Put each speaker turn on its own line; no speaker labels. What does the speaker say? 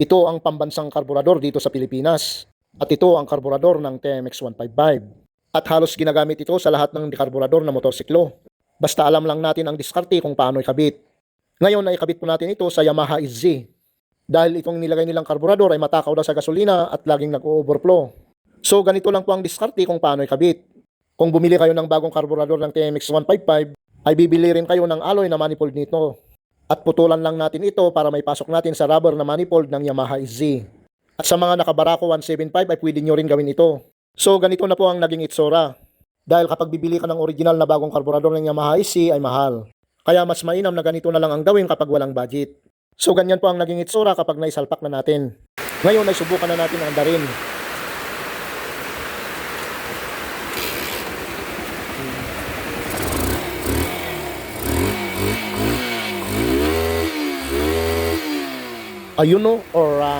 Ito ang pambansang karburador dito sa Pilipinas. At ito ang karburador ng TMX 155. At halos ginagamit ito sa lahat ng karburador na motorsiklo. Basta alam lang natin ang diskarte kung paano ikabit. Ngayon ay ikabit po natin ito sa Yamaha EZ. Dahil itong nilagay nilang karburador ay matakaw daw sa gasolina at laging nag-overflow. So ganito lang po ang diskarte kung paano ikabit. Kung bumili kayo ng bagong karburador ng TMX 155, ay bibili rin kayo ng alloy na manifold nito. At putulan lang natin ito para may pasok natin sa rubber na manifold ng Yamaha EZ. At sa mga nakabarako 175 ay pwede nyo rin gawin ito. So ganito na po ang naging itsura. Dahil kapag bibili ka ng original na bagong karburador ng Yamaha EZ ay mahal. Kaya mas mainam na ganito na lang ang gawin kapag walang budget. So ganyan po ang naging itsura kapag naisalpak na natin. Ngayon ay subukan na natin ang darin. ayuno or uh,